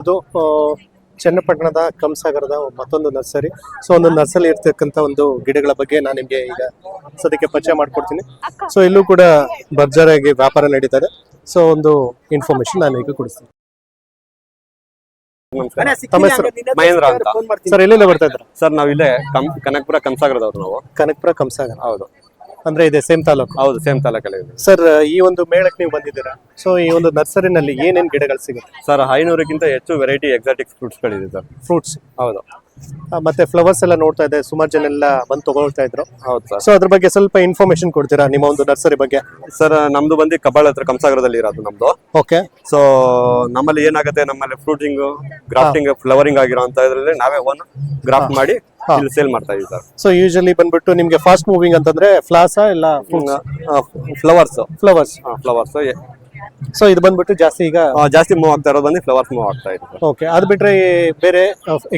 ಅದು ಆ, ಚನ್ನಪಟ್ಟಣದ ಕಂಸಾಗರದ ಮತ್ತೊಂದು ನರ್ಸರಿ. ಸೊ ಒಂದು ನರ್ಸರಿ ಇರ್ತಕ್ಕಂಥ ಒಂದು ಗಿಡಗಳ ಬಗ್ಗೆ ನಾನು ನಿಮಗೆ ಈಗ ಸದ್ಯಕ್ಕೆ ಪರಿಚಯ ಮಾಡ್ಕೊಡ್ತೀನಿ. ಸೊ ಇಲ್ಲೂ ಕೂಡ ಭರ್ಜರಿಯಾಗಿ ವ್ಯಾಪಾರ ನಡೀತಾ ಇದೆ ಸೊ ಒಂದು ಇನ್ಫಾರ್ಮೇಶನ್ ನಾನು ಈಗ ಕೊಡಿಸ್ತೀನಿ. ನಮಸ್ಕಾರ. ತಮ್ಮ ಹೆಸರು? ಮಹೇಂದ್ರ ಅಂತ. ಸರ್ ಎಲ್ಲಿಂದ ಬರ್ತಾ ಇದ್ರ ಸರ್ ನಾವು ಇಲ್ಲೇ ಕಂ ಕನಕಪುರ ಕಂಸಾಗರದವ್ರು ನಾವು. ಕನಕಪುರ ಕಂಸಾಗರ ಹೌದು. ಅಂದ್ರೆ ಇದೆ ಸೇಮ್ ತಾಲೂಕು? ಹೌದು ಸೇಮ್ ತಾಲೂಕಲ್ಲಿ ಇದೆ. ಸರ್ ಈ ಒಂದು ಮೇಳಕ್ಕೆ ನೀವು ಬಂದಿದ್ದೀರಾ? ಸೊ ಈ ಒಂದು ನರ್ಸರಿನಲ್ಲಿ ಏನೇನು ಗಿಡಗಳು ಸಿಗುತ್ತೆ? ಸರ್ ಐನೂರಕ್ಕಿಂತ ಹೆಚ್ಚು ವೆರೈಟಿ ಎಕ್ಸಾಟಿಕ್ ಫ್ರೂಟ್ಸ್ಗಳಿದೆ ಸರ್ ಫ್ರೂಟ್ಸ್ ಹೌದು. ಮತ್ತೆ ಫ್ಲವರ್ಸ್ ಎಲ್ಲ ನೋಡ್ತಾ ಇದೆ ಸುಮಾರು ಜನ ಎಲ್ಲ ಬಂದು ತಗೊಳ್ತಾ ಇದ್ರು. ಹೌದು ಸರ್. ಸೊ ಅದ್ರ ಬಗ್ಗೆ ಸ್ವಲ್ಪ ಇನ್ಫಾರ್ಮೇಶನ್ ಕೊಡ್ತೀರಾ ನಿಮ್ಮ ಒಂದು ನರ್ಸರಿ ಬಗ್ಗೆ? ಸರ್ ನಮ್ದು ಬಂದು ಕಬಾಳ ಹತ್ರ ಕಂಸಾಗರದಲ್ಲಿ ಇರೋದು ನಮ್ದು. ಓಕೆ ಸೊ ನಮ್ಮಲ್ಲಿ ಏನಾಗುತ್ತೆ ನಮ್ಮಲ್ಲಿ ಫ್ರೂಟಿಂಗ್ ಗ್ರಾಫ್ಟಿಂಗ್ ಫ್ಲವರಿಂಗ್ ಆಗಿರೋ ಅಂತ ಇದ್ರಲ್ಲಿ ನಾವೇ ಒನ್ ಗ್ರಾಫ್ಟ್ ಮಾಡಿ ಇಲ್ಲಿ ಸೇಲ್ ಮಾಡ್ತಾ ಇದೀವಿ ಸರ್. ಸೊ ಯೂಶಲಿ ಬಂದ್ಬಿಟ್ಟು ನಿಮ್ಗೆ ಫಾಸ್ಟ್ ಮೂವಿಂಗ್ ಅಂತಂದ್ರೆ ಫ್ಲಾಸಾ ಇಲ್ಲ ಫ್ಲವರ್ಸ್ ಫ್ಲವರ್ಸ್ ಫ್ಲವರ್ಸ್ ಸೊ ಇದು ಬಂದ್ಬಿಟ್ಟು ಜಾಸ್ತಿ ಈಗ ಜಾಸ್ತಿ ಮೂವ್ ಆಗ್ತಾ ಇರೋದು ಬಂದು ಫ್ಲವರ್ಸ್ ಮೂವ್ ಆಗ್ತಾ ಇದೆ. ಓಕೆ ಅದು ಬಿಟ್ರೆ ಬೇರೆ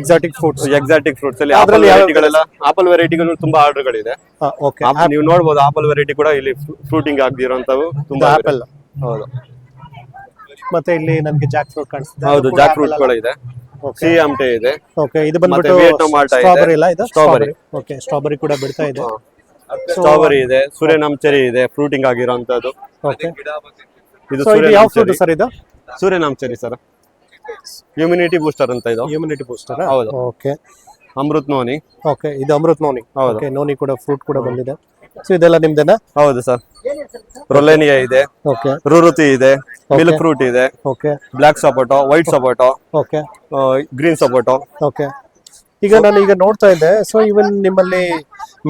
ಎಕ್ಸಾಟಿಕ್ ಫ್ರೂಟ್ಸ್ ಎಕ್ಸಾಟಿಕ್ ಫ್ರೂಟ್ಸ್ ಅಲ್ಲಿ ಅದ್ರಲ್ಲಿ ಆಪಲ್ ಯಾವ- ವೆರೈಟಿಗಳೆಲ್ಲ ಆಪಲ್ ವೆರೈಟಿಗಳು ತುಂಬಾ ಆರ್ಡರ್ಗಳಿದೆ ಓಕೆ ನೀವು ನೋಡಬಹುದು ಆಪಲ್ ವೆರೈಟಿ ಕೂಡ ಇಲ್ಲಿ ಫ್ರೂಟಿಂಗ್ ಆಗದಿರೋಂಥವು ತುಂಬಾ. ಆಪಲ್ ಹೌದು. ಮತ್ತೆ ಇಲ್ಲಿ ನನಗೆ ಜಾಕ್ ಫ್ರೂಟ್ ಕಾಣಿಸ್ತಿದೆ ಹೌದು ಜಾಕ್ ಫ್ರೂಟ್ ಕೂಡ ಇದೆ. ಸಿ ಆಮ್ಟೆ ಇದೆ. ಓಕೆ ಇದು ಬಂದ್ಬಿಟ್ಟು ವಿಯೆಟ್ನಾಮ್ ಮಾಲ್ಟ ಇದೆ. ಸ್ಟ್ರಾಬೆರಿ ಇಲ್ಲ ಇದು? Strawberry. ಓಕೆ ಸ್ಟ್ರಾಬೆರಿ ಕೂಡ ಬಿಡ್ತಾ ಇದೆ. ಸ್ಟ್ರಾಬೆರಿ ಇದೆ. ಸೂರ್ಯನಾಮ್ ಚೆರಿ ಇದೆ. ಫ್ರೂಟಿಂಗ್ ಆಗಿರೋಂಥದ್ದು. ಓಕೆ ಇದು ಯಾವ ಫ್ರೂಟ್ ಸರ್ ಇದು? Surinam cherry sir immunity booster ಅಂತ ಇದು. ಇಮ್ಯುನಿಟಿ ಬೂಸ್ಟರ್ ಹೌದು. Okay Amrut noni. ಓಕೆ ಇದು ಅಮೃತ್ ನೋನಿ. ಓಕೆ ನೋನಿ ಕೂಡ ಫ್ರೂಟ್ ಕೂಡ ಬಂದಿದೆ. ಸೊ ಇದೆಲ್ಲ ನಿಮ್ದೇನಾ? ಹೌದು ಸರ್ ರೊಲೇನಿಯಾ ಇದೆ. ಓಕೆ ರುರುತಿ ಇದೆ. ಮಿಲ್ಕ್ ಫ್ರೂಟ್ ಇದೆ. Okay black sapote white sapote okay green sapote okay ಈಗ ನಾನು ಈಗ ನೋಡ್ತಾ ಇದ್ದೆ. ಸೊ ಇವನ್ ನಿಮ್ಮಲ್ಲಿ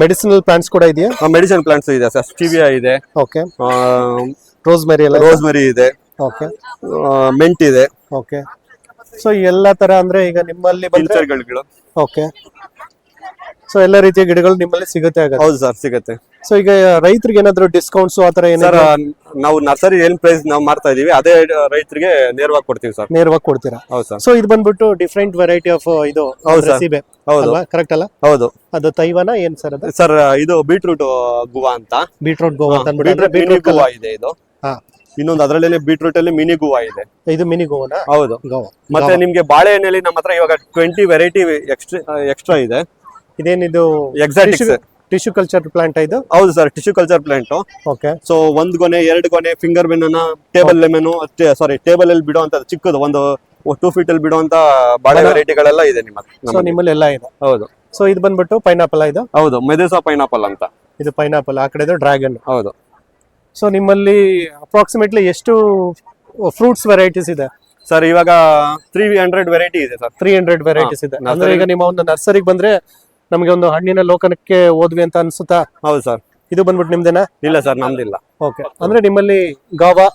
ಮೆಡಿಸಿನಲ್ ಪ್ಲಾಂಟ್ಸ್ ಕೂಡ ಇದೆಯಾ? ಮೆಡಿಸಿನ್ ಪ್ಲಾಂಟ್ಸ್ ಇದೆ ಸರ್ ಸ್ಟಿವಿಯಾ ಇದೆ. ಓಕೆ ರೋಸ್ಮೆರಿ ಎಲ್ಲ ರೋಸ್ಮೆರಿ ಇದೆ. ಓಕೆ ಮೆಂಟ್ ಇದೆ. ಓಕೆ ಸೊ ಎಲ್ಲ ತರ ಅಂದ್ರೆ ಈಗ ನಿಮ್ಮಲ್ಲಿ ಬಂದ್ರೆ ಗಿಡಗಳು ಓಕೆ ಸೊ ಎಲ್ಲ ರೀತಿಯ ಗಿಡಗಳು ನಿಮ್ಮಲ್ಲಿ ಸಿಗುತ್ತೆ ಹೌದು ಸರ್ ಸಿಗುತ್ತೆ. ಸೊ ಈಗ ರೈತರಿಗೆ ಏನಾದ್ರು ಡಿಸ್ಕೌಂಟ್ಸ್ ಆ ತರ ಏನಾದ್ರು ನಾವು ನರ್ಸರಿ ಏನ್ ಪ್ರೈಸ್ ನಾವು ಮಾಡ್ತಾ ಇದೀವಿ ಅದೇ ರೈತರಿಗೆ ನೇರವಾಗಿ ಕೊಡ್ತೀವಿ ಸರ್. ನೇರವಾಗಿ ಕೊಡ್ತೀರಾ? ಹೌದು ಸರ್. ಸೊ ಇದು ಬಂದ್ಬಿಟ್ಟು ಡಿಫ್ರೆಂಟ್ ವೆರೈಟಿ ಆಫ್ ಇದು ಹೌದು ಸೀಬೆ ಹೌದು. ಕರೆಕ್ಟ್ ಅಲ್ಲ? ಹೌದು. ಅದು ತೈವನ ಏನ್ ಸರ್ ಅದು? ಸರ್ ಇದು ಬೀಟ್ರೂಟ್ ಗುವಾ ಅಂತ. ಬೀಟ್ರೂಟ್ ಗೋವಾ ಅಂತ ಅಂದ್ಬಿಟ್ಟು ಬೀಟ್ರೂಟ್ ಗುವಾ ಇದೆ ಇದು. ಇನ್ನೊಂದು ಅದರಲ್ಲೇ ಬೀಟ್ರೂಟ್ ಅಲ್ಲಿ ಮಿನಿ ಗೋವಾ ಇದೆ. ಇದು ಮಿನಿ ಗೋವಾ ಹೌದು. ಗೋವಾ. ಮತ್ತೆ ನಿಮ್ಗೆ ಬಾಳೆಹಣ್ಣಲ್ಲಿ ನಮ್ಮ ಹತ್ರ ಇವಾಗ ಟ್ವೆಂಟಿ ವೆರೈಟಿ ಎಕ್ಸ್ಟ್ರಾ ಇದೆ. ಇದೇನಿದು? ಎಕ್ಸಾಟಿಕ್ಸ್ ಟಿಶ್ಯೂ ಕಲ್ಚರ್ ಪ್ಲಾಂಟ್ ಇದು? ಹೌದು sir tissue culture plant okay so ಒಂದ್ ಗೊನೆ ಎರಡು ಗೊನೆ ಫಿಂಗರ್ ಬೆನ್ನ ಟೇಬಲ್ ಲೆಮೆನ್ ಸಾರಿ ಟೇಬಲ್ ಅಲ್ಲಿ ಬಿಡುವಂತ ಚಿಕ್ಕದು ಒಂದು ಟೂ ಫೀಟ್ ಅಲ್ಲಿ ಬಿಡುವಂತ ಬಾಳೆ ವೆರೈಟಿಗಳೆಲ್ಲ ಇದೆ ನಿಮ್ಮ ನಿಮ್ಮಲ್ಲಿ. ಎಲ್ಲ ಇದೆ. ಹೌದು. ಸೊ ಇದು ಬಂದ್ಬಿಟ್ಟು ಪೈನಾಪಲ್ ಇದು? ಹೌದು ಮೆದುಸಾ ಪೈನಾಪಲ್ ಅಂತ. ಇದು ಪೈನಾಪಲ್ ಆ ಕಡೆ ಡ್ರ್ಯಾಗನ್ ಹೌದು. ಸೊ ನಿಮ್ಮಲ್ಲಿ ಅಪ್ರಾಕ್ಸಿಮೇಟ್ಲಿ ಎಷ್ಟು ಫ್ರೂಟ್ಸ್ ವೆರೈಟೀಸ್ ಇದೆ? ಸರ್ ಇವಾಗ ತ್ರೀ ಹಂಡ್ರೆಡ್ ವೆರೈಟಿ ಇದೆ ಸರ್ ತ್ರೀ ಹಂಡ್ರೆಡ್ ವೆರೈಟೀಸ್ ಇದೆ. ಅಂದ್ರೆ ಈಗ ನಿಮ್ಮ ಒಂದು ನರ್ಸರಿಗೆ ಬಂದ್ರೆ ನಮಗೆ ಒಂದು ಹಣ್ಣಿನ ಲೋಕನಕ್ಕೆ ಹೋದ್ವಿ ಅಂತ ಅನ್ಸುತ್ತಾ? ಹೌದು ಸರ್ ಇದು ಬಂದ್ಬಿಟ್ಟು ನಿಮ್ದೇನಾ? ಇಲ್ಲ ಸರ್ ನಮ್ದಿಲ್ಲ. ಓಕೆ ಅಂದ್ರೆ ನಿಮ್ಮಲ್ಲಿ ಗಾವಾ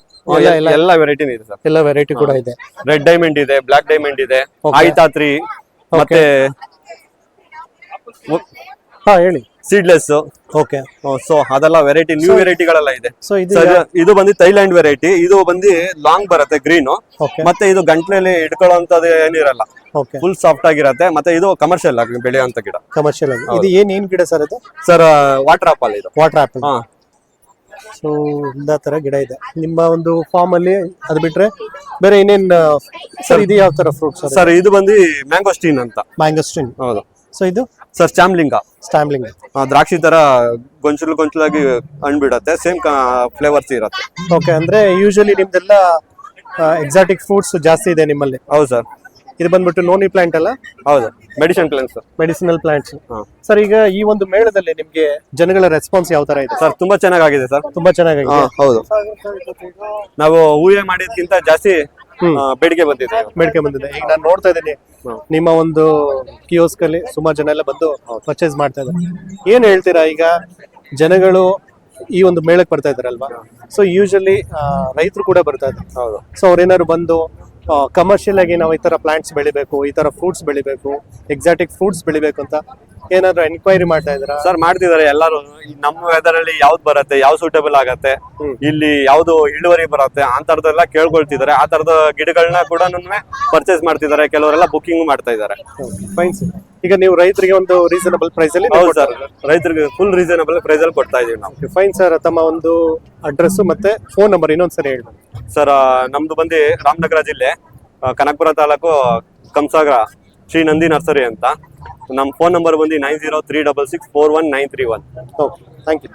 ಎಲ್ಲ ವೆರೈಟಿನೂ ಇದೆ ಸರ್ ಎಲ್ಲ ವೆರೈಟಿ ಕೂಡ ಇದೆ. ರೆಡ್ ಡೈಮಂಡ್ ಇದೆ ಬ್ಲಾಕ್ ಡೈಮಂಡ್ ಇದೆ. ಆಯ್ತಾ ತ್ರೀ ಮತ್ತೆ ಹಾ ಹೇಳಿ. ಸೀಡ್ಲೆಸ್ ಓಕೆ ಸೊ ಅದೆಲ್ಲ ವೆರೈಟಿ ನ್ಯೂ ವೆರೈಟಿಗಳೆಲ್ಲ ಇದೆ. ಸೊ ಇದು ಬಂದು ಥೈಲ್ಯಾಂಡ್ ವೆರೈಟಿ ಇದು ಬಂದು ಲಾಂಗ್ ಬರುತ್ತೆ ಗ್ರೀನ್ ಮತ್ತೆ ಇದು ಗಂಟ್ಲಲ್ಲಿ ಇಟ್ಕೊಳ್ಳೋಂಥದ್ದು ಏನಿರಲ್ಲ. ಓಕೆ ಫುಲ್ ಸಾಫ್ಟ್ ಆಗಿರತ್ತೆ ಮತ್ತೆ ಇದು ಕಮರ್ಷಿಯಲ್ ಆಗಿ ಬೆಳೆಯುವಂತ ಗಿಡ. ಕಮರ್ಷಿಯಲ್ ಆಗಿ. ಇದು ಏನ್ ಏನ್ ಗಿಡ ಸರ್ ಇದು ಸರ್ ವಾಟರ್ ಆಪಲ್ ಇದು. ವಾಟರ್ ಆಪಲ್ ಹಾ. ಸೊ ಇಂದ ತರ ಗಿಡ ಇದೆ. ನಿಮ್ಮ ಒಂದು ಫಾರ್ಮ್ ಅಲ್ಲಿ ಅದು ಬಿಟ್ರೆ ಬೇರೆ ಇನ್ನೇನ್ ಸರ್ ಇದು ಯಾವ ತರ ಫ್ರೂಟ್ ಸರ್ ಇದು ಬಂದು ಮ್ಯಾಂಗೋಸ್ಟೀನ್ ಅಂತ. ಮ್ಯಾಂಗೋಸ್ಟಿನ್ ಹೌದು. ಸೊ ಇದು? ಸರ್ ಸ್ಟ್ಯಾಮ್ಲಿಂಗ್ ಆ, ದ್ರಾಕ್ಷಿ ತರ ಗೊಂಚಲು ಗೊಂಚಲಾಗಿ ಹಣ್ಣು ಬಿಡತ್ತೆ ಸೇಮ್ ಫ್ಲೇವರ್ಸ್ ಇರತ್ತೆ. ಓಕೆ ಅಂದ್ರೆ ಯೂಶಲಿ ನಿಮ್ದೆಲ್ಲ ಎಕ್ಸಾಟಿಕ್ ಫ್ರೂಟ್ಸ್ ಜಾಸ್ತಿ ಇದೆ ನಿಮ್ಮಲ್ಲಿ? ಹೌದು ಸರ್. ಇದು ಬಂದ್ಬಿಟ್ಟು ನೋನಿ ಪ್ಲಾಂಟ್ ಅಲ್ಲ? ಹೌದು medicine plants medicinal plants. Sir ಈಗ ಈ ಒಂದು ಮೇಳದಲ್ಲಿ ನಿಮ್ಗೆ ಜನಗಳ ರೆಸ್ಪಾನ್ಸ್ ಯಾವ ತರ ಇದೆ? ಸರ್ ತುಂಬಾ ಚೆನ್ನಾಗಿದೆ ಸರ್. ತುಂಬಾ ಚೆನ್ನಾಗಿದೆ ಹೌದು. ನಾವು ಊಹೆ ಮಾಡಿದ್ಕಿಂತ ಜಾಸ್ತಿ ಬೇಡಿಕೆ ಬಂದಿದೆ ಬೇಡಿಕೆ ಬಂದಿದೆ. ಈಗ ನಾನು ನೋಡ್ತಾ ಇದ್ದೀನಿ ನಿಮ್ಮ ಒಂದು ಕಿಯೋಸ್ಕ್ ಅಲ್ಲಿ ಸುಮಾರು ಜನ ಎಲ್ಲ ಬಂದು ಪರ್ಚೇಸ್ ಮಾಡ್ತಾ ಇದ್ದಾರೆ. ಏನ್ ಹೇಳ್ತೀರಾ ಈಗ? ಜನಗಳು ಈ ಒಂದು ಮೇಳಕ್ಕೆ ಬರ್ತಾ ಇದಾರಲ್ವಾ ಸೊ ಯೂಶಲಿ ರೈತರು ಕೂಡ ಬರ್ತಾ ಇದ್ದಾರೆ. ಹೌದು. ಸೊ ಅವ್ರೇನಾದ್ರು ಬಂದು ಕಮರ್ಷಿಯಲ್ ಆಗಿ ನಾವು ಈ ತರ ಪ್ಲಾಂಟ್ಸ್ ಬೆಳಿಬೇಕು ಈ ತರ ಫ್ರೂಟ್ಸ್ ಬೆಳಿಬೇಕು ಎಕ್ಸಾಟಿಕ್ ಫ್ರೂಟ್ಸ್ ಬೆಳಿಬೇಕು ಅಂತ ಏನಾದ್ರು ಎನ್ಕ್ವೈರಿ ಮಾಡ್ತಾ ಇದ್ರ ಸರ್ ಮಾಡ್ತಿದಾರೆ ಎಲ್ಲರೂ. ಈ ನಮ್ಮ ವೆದರ್ ಅಲ್ಲಿ ಯಾವ್ದು ಬರುತ್ತೆ ಯಾವ್ದು ಸೂಟೇಬಲ್ ಆಗತ್ತೆ ಇಲ್ಲಿ ಯಾವ್ದು ಇಳುವರಿ ಬರುತ್ತೆ ಆ ತರದೆಲ್ಲ ಕೇಳ್ಕೊಳ್ತಿದ್ದಾರೆ. ಆ ತರದ ಗಿಡಗಳನ್ನ ಕೂಡ ಪರ್ಚೇಸ್ ಮಾಡ್ತಿದ್ದಾರೆ. ಕೆಲವರೆಲ್ಲ ಬುಕಿಂಗ್ ಮಾಡ್ತಾ ಇದ್ದಾರೆ. ಈಗ ನೀವು ರೈತರಿಗೆ ಒಂದು ರೀಸನಬಲ್ ಪ್ರೈಸ್ ಅಲ್ಲಿ ಹೌದು ಸರ್ ರೈತರಿಗೆ ಫುಲ್ ರೀಸನಬಲ್ ಪ್ರೈಸ್ ಅಲ್ಲಿ ಕೊಡ್ತಾ ಇದೀವಿ ನಾವು. ಫೈನ್ ಸರ್ ತಮ್ಮ ಒಂದು ಅಡ್ರೆಸ್ ಮತ್ತೆ ಫೋನ್ ನಂಬರ್ ಇನ್ನೊಂದ್ಸರಿ ಹೇಳಿ ಸರ್ ನಮ್ದು ಬಂದು ರಾಮನಗರ ಜಿಲ್ಲೆ ಕನಕಪುರ ತಾಲೂಕು ಕಂಸಾಗರ ಶ್ರೀ ನಂದಿ ನರ್ಸರಿ ಅಂತ. ನಮ್ಮ ಫೋನ್ ನಂಬರ್ ಬಂದು nine zero three double six four one nine three one okay thank you